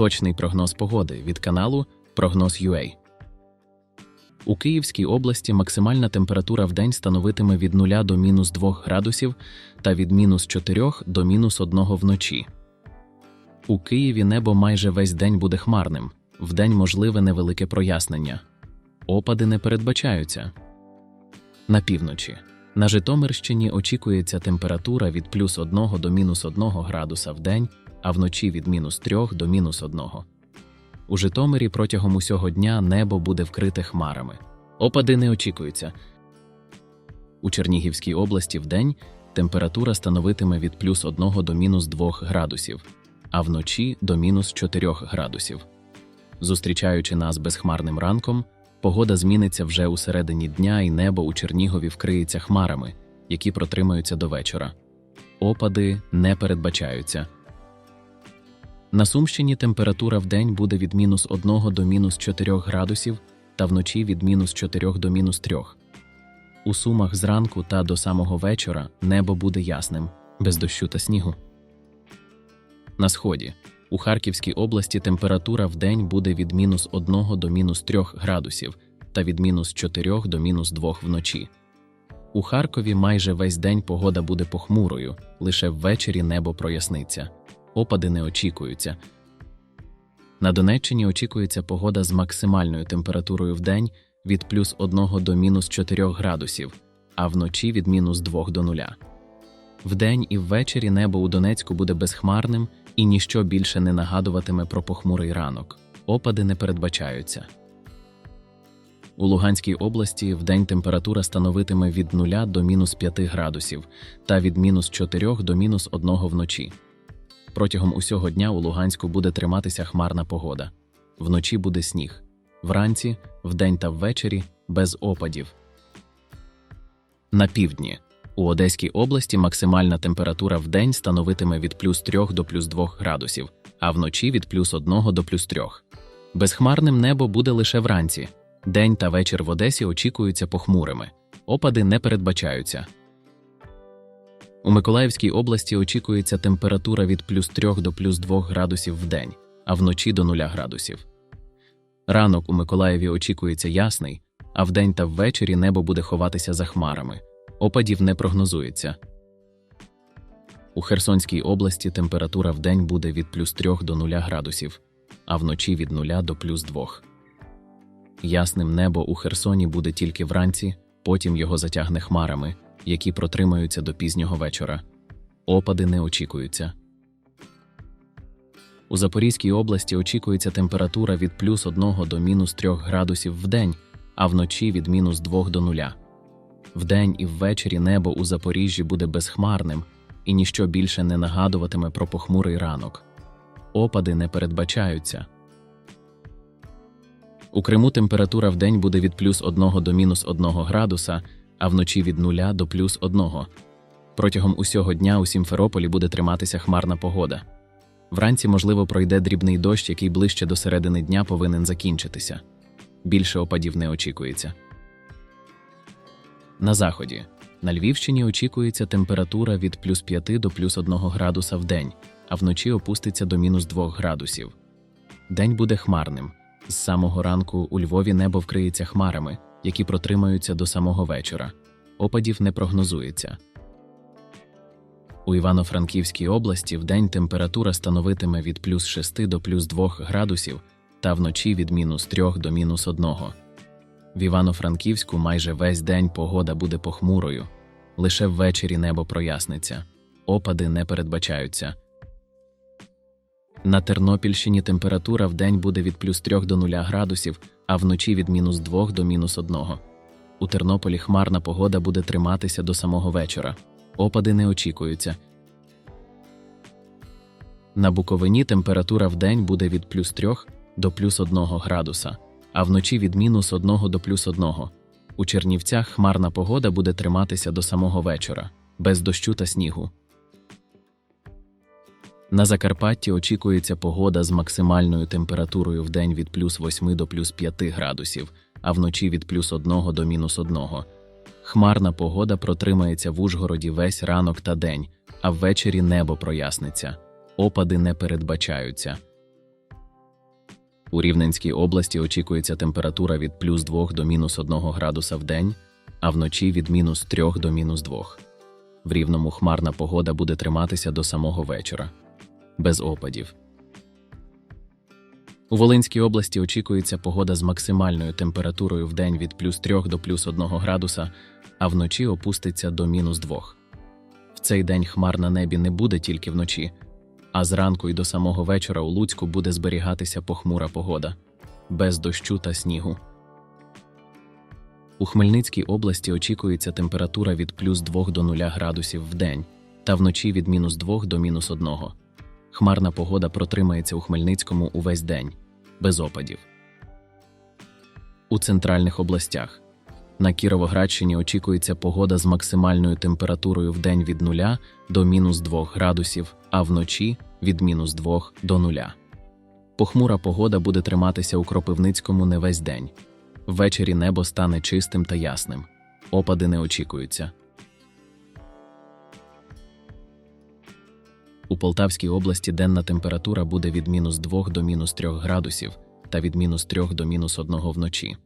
Точний прогноз погоди від каналу Прогноз UA. У Київській області максимальна температура в день становитиме від 0 до мінус 2 градусів та від мінус 4 до мінус 1 вночі. У Києві небо майже весь день буде хмарним. Вдень можливе невелике прояснення. Опади не передбачаються. На півночі. На Житомирщині очікується температура від плюс 1 до мінус 1 градуса в день, а вночі від мінус 3 до мінус 1. У Житомирі протягом усього дня небо буде вкрите хмарами. Опади не очікуються. У Чернігівській області вдень температура становитиме від плюс 1 до мінус 2 градусів, а вночі до мінус 4 градусів. Зустрічаючи нас безхмарним ранком, погода зміниться вже у середині дня, і небо у Чернігові вкриється хмарами, які протримаються до вечора. Опади не передбачаються. На Сумщині температура в день буде від мінус 1 до мінус 4 градусів та вночі від мінус 4 до мінус 3. У Сумах зранку та до самого вечора небо буде ясним, без дощу та снігу. На сході у Харківській області температура в день буде від мінус 1 до мінус 3 градусів та від мінус 4 до мінус 2 вночі. У Харкові майже весь день погода буде похмурою, лише ввечері небо проясниться. Опади не очікуються. На Донеччині очікується погода з максимальною температурою в день від плюс 1 до мінус 4 градусів, а вночі від мінус 2 до 0. Вдень і ввечері небо у Донецьку буде безхмарним і ніщо більше не нагадуватиме про похмурий ранок. Опади не передбачаються. У Луганській області вдень температура становитиме від 0 до мінус 5 градусів та від мінус 4 до мінус 1 вночі. Протягом усього дня у Луганську буде триматися хмарна погода. Вночі буде сніг. Вранці, вдень та ввечері без опадів. На півдні. У Одеській області максимальна температура в день становитиме від плюс 3 до плюс 2 градусів, а вночі від плюс 1 до плюс 3. Безхмарним небо буде лише вранці. День та вечір в Одесі очікуються похмурими. Опади не передбачаються. У Миколаївській області очікується температура від плюс 3 до плюс 2 градусів в день, а вночі до 0 градусів. Ранок у Миколаєві очікується ясний, а вдень та ввечері небо буде ховатися за хмарами. Опадів не прогнозується. У Херсонській області температура вдень буде від плюс 3 до 0 градусів, а вночі від 0 до плюс 2. Ясним небо у Херсоні буде тільки вранці, потім його затягне хмарами, які протримаються до пізнього вечора. Опади не очікуються. У Запорізькій області очікується температура від плюс 1 до мінус 3 градусів в день, а вночі від мінус 2 до 0. Вдень і ввечері небо у Запоріжжі буде безхмарним, і ніщо більше не нагадуватиме про похмурий ранок. Опади не передбачаються. У Криму температура вдень буде від плюс 1 до мінус 1 градуса, а вночі від 0 до плюс 1. Протягом усього дня у Сімферополі буде триматися хмарна погода. Вранці, можливо, пройде дрібний дощ, який ближче до середини дня повинен закінчитися. Більше опадів не очікується. На заході. На Львівщині очікується температура від плюс 5 до плюс 1 градуса в день, а вночі опуститься до мінус 2 градусів. День буде хмарним. З самого ранку у Львові небо вкриється хмарами, які протримаються до самого вечора. Опадів не прогнозується. У Івано-Франківській області вдень температура становитиме від плюс 6 до плюс 2 градусів та вночі від мінус 3 до мінус 1. В Івано-Франківську майже весь день погода буде похмурою, лише ввечері небо проясниться, опади не передбачаються. На Тернопільщині температура в день буде від плюс 3 до 0 градусів, а вночі від мінус 2 до мінус 1. У Тернополі хмарна погода буде триматися до самого вечора. Опади не очікуються. На Буковині температура в день буде від плюс 3 до плюс 1 градуса, а вночі від мінус 1 до плюс 1. У Чернівцях хмарна погода буде триматися до самого вечора, без дощу та снігу. На Закарпатті очікується погода з максимальною температурою в день від плюс 8 до плюс 5 градусів, а вночі від плюс 1 до мінус 1. Хмарна погода протримається в Ужгороді весь ранок та день, а ввечері небо проясниться. Опади не передбачаються. У Рівненській області очікується температура від плюс 2 до мінус 1 градуса в день, а вночі від мінус 3 до мінус 2. В рівному хмарна погода буде триматися до самого вечора, без опадів. У Волинській області очікується погода з максимальною температурою в день від плюс 3 до плюс 1 градуса, а вночі опуститься до мінус 2. В цей день хмар на небі не буде тільки вночі, а зранку і до самого вечора у Луцьку буде зберігатися похмура погода, без дощу та снігу. У Хмельницькій області очікується температура від плюс 2 до 0 градусів в день та вночі від мінус 2 до мінус 1. Хмарна погода протримається у Хмельницькому увесь день, без опадів. У центральних областях на Кіровоградщині очікується погода з максимальною температурою в день від 0 до мінус 2 градусів, а вночі від мінус 2 до 0. Похмура погода буде триматися у Кропивницькому не весь день. Ввечері небо стане чистим та ясним. Опади не очікуються. У Полтавській області денна температура буде від мінус 2 до мінус 3 градусів та від мінус 3 до мінус 1 вночі.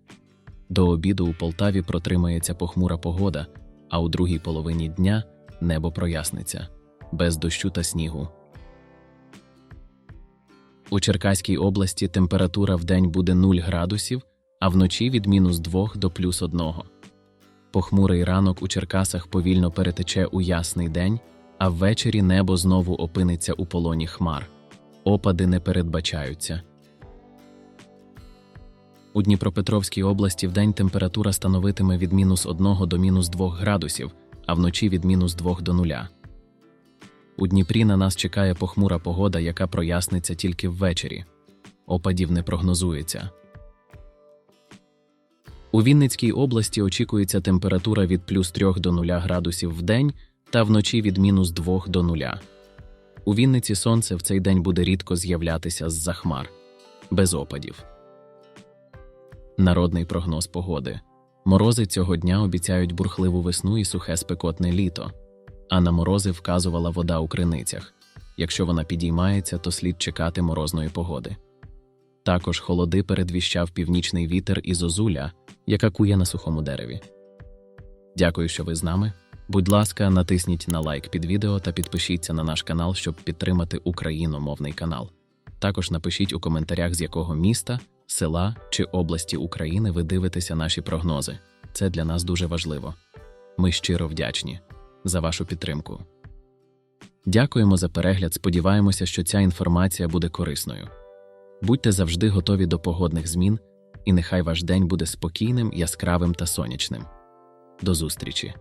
До обіду у Полтаві протримається похмура погода, а у другій половині дня небо проясниться без дощу та снігу. У Черкаській області температура вдень буде 0 градусів, а вночі від мінус 2 до плюс 1. Похмурий ранок у Черкасах повільно перетече у ясний день, а ввечері небо знову опиниться у полоні хмар. Опади не передбачаються. У Дніпропетровській області вдень температура становитиме від мінус 1 до мінус 2 градусів, а вночі від мінус 2 до 0. У Дніпрі на нас чекає похмура погода, яка проясниться тільки ввечері. Опадів не прогнозується. У Вінницькій області очікується температура від плюс 3 до 0 градусів в день та вночі від мінус 2 до 0. У Вінниці сонце в цей день буде рідко з'являтися з-за хмар, без опадів. Народний прогноз погоди. Морози цього дня обіцяють бурхливу весну і сухе спекотне літо, а на морози вказувала вода у криницях. Якщо вона підіймається, то слід чекати морозної погоди. Також холоди передвіщав північний вітер і зозуля, яка кує на сухому дереві. Дякую, що ви з нами. Будь ласка, натисніть на лайк під відео та підпишіться на наш канал, щоб підтримати україномовний канал. Також напишіть у коментарях, з якого міста, села чи області України ви дивитеся наші прогнози. Це для нас дуже важливо. Ми щиро вдячні за вашу підтримку. Дякуємо за перегляд. Сподіваємося, що ця інформація буде корисною. Будьте завжди готові до погодних змін, і нехай ваш день буде спокійним, яскравим та сонячним. До зустрічі!